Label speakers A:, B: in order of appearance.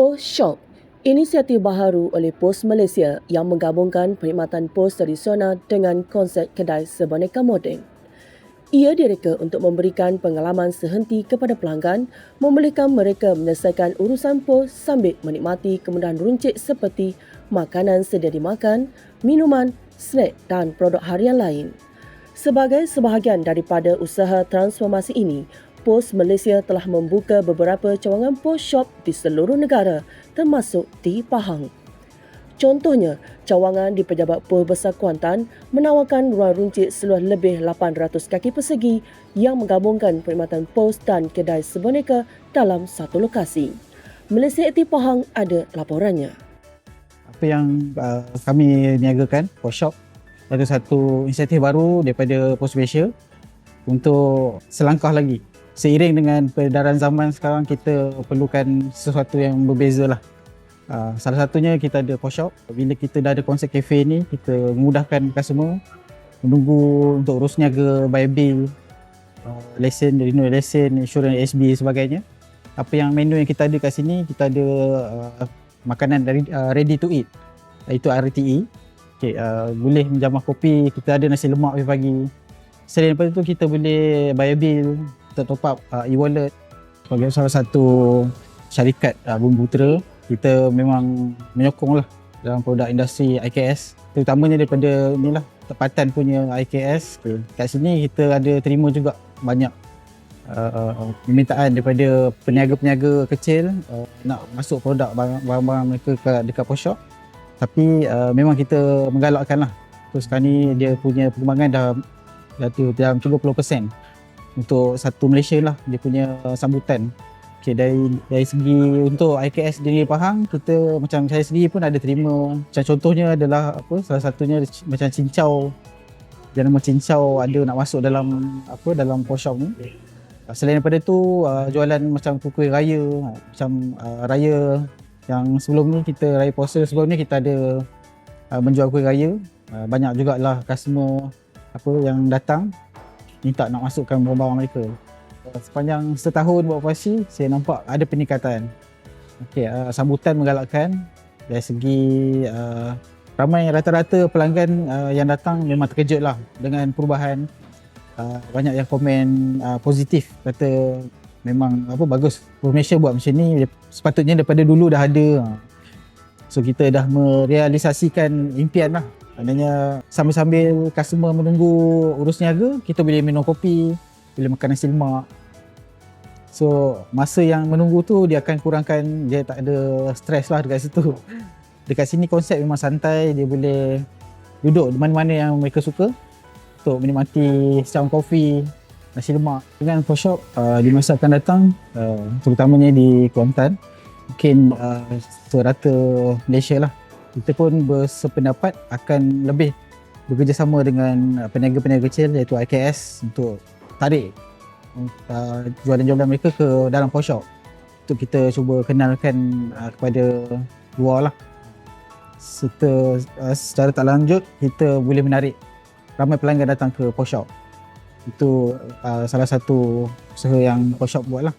A: Post Shop Inisiatif baharu oleh Pos Malaysia yang menggabungkan perkhidmatan pos tradisional dengan konsep kedai sebaneka moden. Ia direka untuk memberikan pengalaman sehenti kepada pelanggan, membolehkan mereka menyelesaikan urusan pos sambil menikmati kemudahan runcit seperti makanan sedia dimakan, minuman, snack dan produk harian lain. Sebagai sebahagian daripada usaha transformasi ini, Pos Malaysia telah membuka beberapa cawangan pos shop di seluruh negara termasuk di Pahang. Contohnya, cawangan di Pejabat Pos Besar Kuantan menawarkan ruang runcit seluas lebih 800 kaki persegi yang menggabungkan perkhidmatan pos dan kedai seboneka dalam satu lokasi. Malaysia Aktif Pahang ada laporannya.
B: Apa yang uh, kami niagakan, pos shop, ada satu inisiatif baru daripada Pos Malaysia untuk selangkah lagi seiring dengan peredaran zaman sekarang kita perlukan sesuatu yang berbeza lah. Uh, salah satunya kita ada post shop. Bila kita dah ada konsep cafe ni, kita memudahkan customer menunggu untuk urus niaga, bayar bil, uh, lesen, renew lesen, insurans SB sebagainya. Apa yang menu yang kita ada kat sini, kita ada uh, makanan dari uh, ready to eat. Itu RTE. Okay, uh, boleh menjamah kopi, kita ada nasi lemak pagi-pagi. Selain daripada tu kita boleh bayar bil, kita top up uh, e-wallet. Sebagai salah satu syarikat uh, Bumbu Putera kita memang menyokong lah dalam produk industri IKS terutamanya daripada inilah tempatan punya IKS okay. kat sini kita ada terima juga banyak uh, permintaan daripada peniaga-peniaga kecil uh, nak masuk produk barang-barang mereka ke dekat post shop. Tapi uh, memang kita menggalakkan lah. Terus sekarang ni dia punya perkembangan dah dah dalam 30% untuk satu Malaysia lah. Dia punya sambutan. Okay, dari dari segi untuk IKS di Pahang kita macam saya sendiri pun ada terima. Macam contohnya adalah apa salah satunya macam cincau. Dan nama cincau ada nak masuk dalam apa dalam post shop ni. Selain daripada tu uh, jualan macam kuih raya macam uh, raya yang sebelum ni kita raya puasa sebelum ni kita ada menjual kuih raya. Banyak jugalah customer apa yang datang minta nak masukkan barang-barang mereka. Sepanjang setahun beroperasi, saya nampak ada peningkatan. Okay, uh, sambutan menggalakkan dari segi uh, ramai rata-rata pelanggan uh, yang datang memang terkejut lah dengan perubahan. Uh, banyak yang komen uh, positif kata memang apa bagus Malaysia buat macam ni sepatutnya daripada dulu dah ada so kita dah merealisasikan impian lah Maknanya sambil-sambil customer menunggu urus niaga, kita boleh minum kopi, boleh makan nasi lemak. So, masa yang menunggu tu dia akan kurangkan, dia tak ada stres lah dekat situ. Dekat sini konsep memang santai, dia boleh duduk di mana-mana yang mereka suka untuk menikmati secam kopi, nasi lemak. Dengan coffee shop uh, di masa akan datang, uh, terutamanya di Kuantan, mungkin uh, serata Malaysia lah kita pun bersependapat akan lebih bekerjasama dengan uh, peniaga-peniaga kecil iaitu IKS untuk tarik uh, jualan-jualan mereka ke dalam post shop. Untuk kita cuba kenalkan uh, kepada luar lah. Serta uh, secara tak lanjut kita boleh menarik ramai pelanggan datang ke post shop. Itu uh, salah satu usaha yang post shop buat lah